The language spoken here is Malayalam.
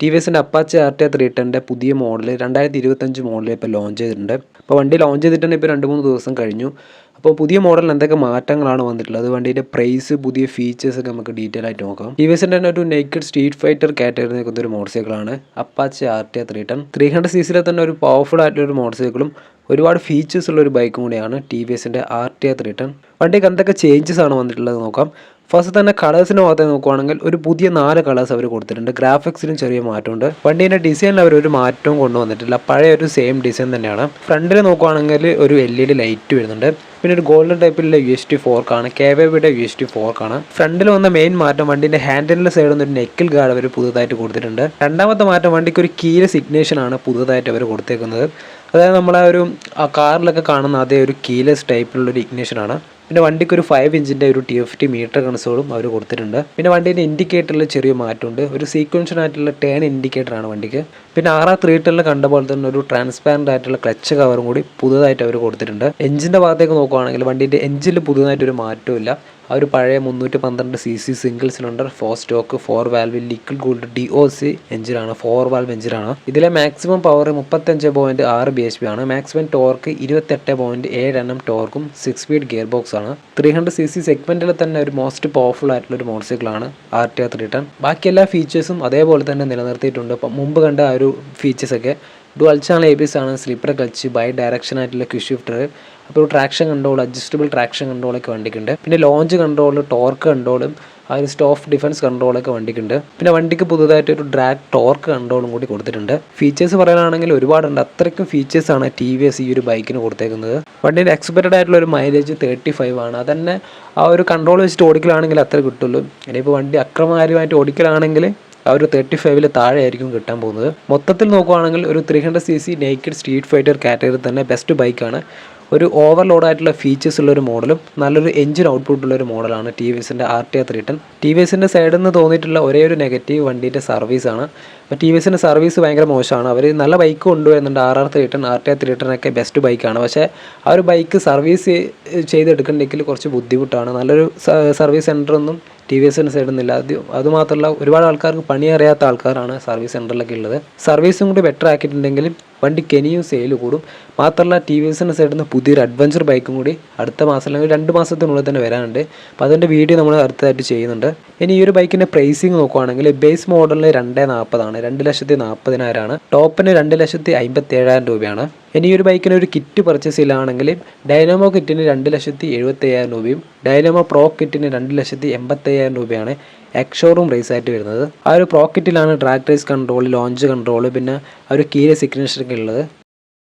ടി വി എസിന്റെ അപ്പാച്ച ആർ ടി ത്രീ ടെന്റെ പുതിയ മോഡൽ രണ്ടായിരത്തി ഇരുപത്തഞ്ച് മോഡൽ ഇപ്പോൾ ലോഞ്ച് ചെയ്തിട്ടുണ്ട്. അപ്പോൾ വണ്ടി ലോഞ്ച് ചെയ്തിട്ട് ഇപ്പോൾ രണ്ട് മൂന്ന് ദിവസം കഴിഞ്ഞു. അപ്പോൾ പുതിയ മോഡലിൽ എന്തൊക്കെ മാറ്റങ്ങളാണ് വന്നിട്ടുള്ളത്? വണ്ടിയുടെ പ്രൈസ് പുതിയ ഫീച്ചേഴ്സ് ഒക്കെ നമുക്ക് ഡീറ്റെയിൽ ആയിട്ട് നോക്കാം. ടി വി എസിന്റെ തന്നെ ഒരു നേക്കഡ് സ്ട്രീറ്റ് ഫൈറ്റർ കാറ്റഗറി നിൽക്കുന്ന ഒരു മോട്ടോർ സൈക്കിളാണ് Apache R T three ten three hundred C സിയിലെ തന്നെ ഒരു പവർഫുൾ ആയിട്ടുള്ള ഒരു മോട്ടോർ സൈക്കിളും ഒരുപാട് ഫീച്ചേഴ്സ് ഉള്ള ഒരു ബൈക്കും കൂടിയാണ് ടി വി എസിന്റെ ആർ ടി ത്രീ ടെൻ വണ്ടിക്ക് എന്തൊക്കെ ചേഞ്ചസ് ആണ് വന്നിട്ടുള്ളത് നോക്കാം. ഫസ്റ്റ് തന്നെ കളേഴ്സിന്റെ ഭാഗത്ത് നോക്കുവാണെങ്കിൽ ഒരു പുതിയ നാല് കളേഴ്സ് അവർ കൊടുത്തിട്ടുണ്ട്. ഗ്രാഫിക്സിലും ചെറിയ മാറ്റമുണ്ട്. വണ്ടീന്റെ ഡിസൈനിൽ അവർ ഒരു മാറ്റവും കൊണ്ടുവന്നിട്ടില്ല. പഴയ ഒരു സെയിം ഡിസൈൻ തന്നെയാണ്. ഫ്രണ്ടിൽ നോക്കുവാണെങ്കിൽ ഒരു എൽ ഇ ഡി ലൈറ്റ് വരുന്നുണ്ട്. പിന്നെ ഒരു ഗോൾഡൻ ടൈപ്പിലുള്ള യു എസ് ടി ഫോർക്കാണ് കെ വി ബിയുടെ യു എസ് ടി ഫോർക്കാണ് ഫ്രണ്ടിൽ വന്ന മെയിൻ മാറ്റം വണ്ടിന്റെ ഹാൻഡിലിന്റെ സൈഡിൽ നിന്ന് ഒരു നെക്കിൽ ഗാർഡ് അവർ പുതുതായിട്ട് കൊടുത്തിട്ടുണ്ട്. രണ്ടാമത്തെ മാറ്റം വണ്ടിക്ക് ഒരു കീര സിഗ്നേഷൻ ആണ് പുതുതായിട്ട് അവർ കൊടുത്തേക്കുന്നത്. അതായത് നമ്മളെ ഒരു ആ കാറിലൊക്കെ കാണുന്ന അതേ ഒരു കീലെസ് ടൈപ്പിലുള്ള ഒരു ഇഗ്നിഷനാണ് പിന്നെ വണ്ടിക്ക് ഒരു ഫൈവ് ഇഞ്ചിന്റെ ഒരു ടി എഫ് ടി മീറ്റർ കൺസോളും അവർ കൊടുത്തിട്ടുണ്ട്. പിന്നെ വണ്ടീന്റെ ഇൻഡിക്കേറ്ററിൽ ചെറിയ മാറ്റമുണ്ട്. ഒരു സീക്വൻഷൻ ആയിട്ടുള്ള ടേൺ ഇൻഡിക്കേറ്റർ ആണ് വണ്ടിക്ക്. പിന്നെ ആർ ആർ കണ്ട പോലെ തന്നെ ഒരു ട്രാൻസ്പാരന്റ് ആയിട്ടുള്ള ക്ലച്ച് കവറും കൂടി പുതുതായിട്ട് അവർ കൊടുത്തിട്ടുണ്ട്. എഞ്ചിന്റെ ഭാഗത്തേക്ക് നോക്കുവാണെങ്കിൽ വണ്ടീന്റെ എഞ്ചിൽ പുതുതായിട്ടൊരു മാറ്റമില്ല ആ ഒരു പഴയ മുന്നൂറ്റി പന്ത്രണ്ട് C C single cylinder four stroke four valve liquid cooled D O C എഞ്ചിനാണ് ഫോർ വാൽവ് എഞ്ചിനാണ് ഇതിലെ മാക്സിമം പവർ മുപ്പത്തഞ്ച് പോയിന്റ് ആറ് ബി എച്ച് പി ആണ്. മാക്സിമം ടോർക്ക് ഇരുപത്തെട്ട് പോയിന്റ് ഏഴ് എണ്ണം ടോർക്കും സിക്സ് സ്പീഡ് ഗിയർ ബോക്സ് ആണ്. ത്രീ ഹൺഡ്രഡ് സി സി സെഗ്മെന്റിൽ തന്നെ ഒരു മോസ്റ്റ് പവർഫുൾ ആയിട്ടുള്ള ഒരു മോട്ടോർ സൈക്കിളാണ് R T R three ten ബാക്കി എല്ലാ ഫീച്ചേഴ്സും അതേപോലെ തന്നെ നിലനിർത്തിയിട്ടുണ്ട്. മുമ്പ് കണ്ട ആ ഒരു ഫീച്ചേഴ്സൊക്കെ dual channel A B S ആണ് സ്ലീപ്പർ ക്ലച്ച് ബൈ ഡയറക്ഷൻ ആയിട്ടുള്ള ക്യൂ ഷിഫ്റ്റർ അപ്പോൾ ട്രാക്ഷൻ കൺട്രോൾ അഡ്ജസ്റ്റബിൾ ട്രാക്ഷൻ കൺട്രോളൊക്കെ വണ്ടിക്കുണ്ട്. പിന്നെ ലോഞ്ച് കൺട്രോൾ ടോർക്ക് കൺട്രോളും ആ ഒരു സ്റ്റോഫ് ഡിഫൻസ് കൺട്രോളൊക്കെ വണ്ടിക്കുണ്ട്. പിന്നെ വണ്ടിക്ക് പുതുതായിട്ട് ഒരു ഡ്രാഗ് ടോർക്ക് കൺട്രോളും കൂടി കൊടുത്തിട്ടുണ്ട്. ഫീച്ചേഴ്സ് പറയാനാണെങ്കിൽ ഒരുപാടുണ്ട്. അത്രയ്ക്കും ഫീച്ചേഴ്സാണ് ടി വി എസ് ഈ ഒരു ബൈക്കിന് കൊടുത്തേക്കുന്നത്. വണ്ടിന്റെ എക്സ്പെക്റ്റഡ് ആയിട്ടുള്ള ഒരു മൈലേജ് തേർട്ടി ഫൈവ് ആണ്. അതന്നെ ആ ഒരു കൺട്രോൾ വെച്ചിട്ട് ഓടിക്കലാണെങ്കിൽ അത്ര കിട്ടുള്ളൂ. ഇനിയിപ്പോൾ വണ്ടി അക്രമകാര്യമായിട്ട് ഓടിക്കലാണെങ്കിൽ ആ ഒരു തേർട്ടി താഴെ ആയിരിക്കും കിട്ടാൻ പോകുന്നത്. മൊത്തത്തിൽ നോക്കുവാണെങ്കിൽ ഒരു three hundred C C naked street fighter category തന്നെ ബെസ്റ്റ് ബൈക്കാണ് ഒരു ഓവർലോഡ് ആയിട്ടുള്ള ഫീച്ചേഴ്സ് ഉള്ള ഒരു മോഡലും നല്ലൊരു എഞ്ചിൻ ഔട്ട്പുട്ട് ഉള്ള ഒരു മോഡലാണ് ടി വി എസിന്റെ R T R three ten T V എസിന്റെ സൈഡിൽ നിന്ന് തോന്നിയിട്ടുള്ള ഒരേ ഒരു നെഗറ്റീവ് വണ്ടീന്റെ സർവീസാണ് അപ്പോൾ ടി വി എസിന്റെ സർവീസ് ഭയങ്കര മോശമാണ്. അവർ നല്ല ബൈക്ക് കൊണ്ടുവരുന്നുണ്ട്. R R three ten R T R three best ബൈക്കാണ് പക്ഷേ ആ ഒരു ബൈക്ക് സർവീസ് ചെയ്തെടുക്കണമെങ്കിൽ കുറച്ച് ബുദ്ധിമുട്ടാണ്. നല്ലൊരു സർവീസ് സെന്ററൊന്നും ടി വി എസിന്റെ സൈഡിൽ നിന്നില്ല അത് അതുമാത്രമല്ല ഒരുപാട് ആൾക്കാർക്ക് പണി അറിയാത്ത ആൾക്കാരാണ് സർവീസ് സെന്ററിലൊക്കെ ഉള്ളത്. സർവീസും കൂടി ബെറ്റർ ആക്കിയിട്ടുണ്ടെങ്കിൽ വണ്ടി കെനിയും സെയിൽ കൂടും. മാത്രമല്ല ടി വി എസിന്റെ സൈഡിൽ നിന്ന് പുതിയൊരു അഡ്വഞ്ചർ ബൈക്കും കൂടി അടുത്ത മാസം അല്ലെങ്കിൽ രണ്ട് മാസത്തിനുള്ളിൽ തന്നെ വരാനുണ്ട്. അപ്പോൾ അതിന്റെ വീഡിയോ നമ്മൾ അടുത്തതായിട്ട് ചെയ്യുന്നുണ്ട്. ഇനി ഈ ഒരു ബൈക്കിന്റെ പ്രൈസിങ് നോക്കുവാണെങ്കിൽ ബേസ് മോഡലിന് രണ്ടേ നാൽപ്പതാണ് രണ്ട് ലക്ഷത്തി നാൽപ്പതിനായിരമാണ് ടോപ്പിന് രണ്ട് ലക്ഷത്തി അമ്പത്തി ഏഴായിരം രൂപയാണ്. ഇനി ഒരു ബൈക്കിന് ഒരു കിറ്റ് പർച്ചേസ് ചെയ്യുകയാണെങ്കിൽ ഡൈനാമോ കിറ്റിന് രണ്ട് ലക്ഷത്തി എഴുപത്തി അയ്യായിരം രൂപയും ഡൈനാമോ പ്രോ കിറ്റിന് രണ്ട് ലക്ഷത്തി എൺപത്തി അയ്യായിരം രൂപയാണ് എക്സോറൂം റേസ് ആയിട്ട് വരുന്നത്. ആ ഒരു pro കിറ്റിലാണ് drag race control launch control പിന്നെ ആ ഒരു കീര സിഗ്നേച്ചർ ഒക്കെ ഉള്ളത്.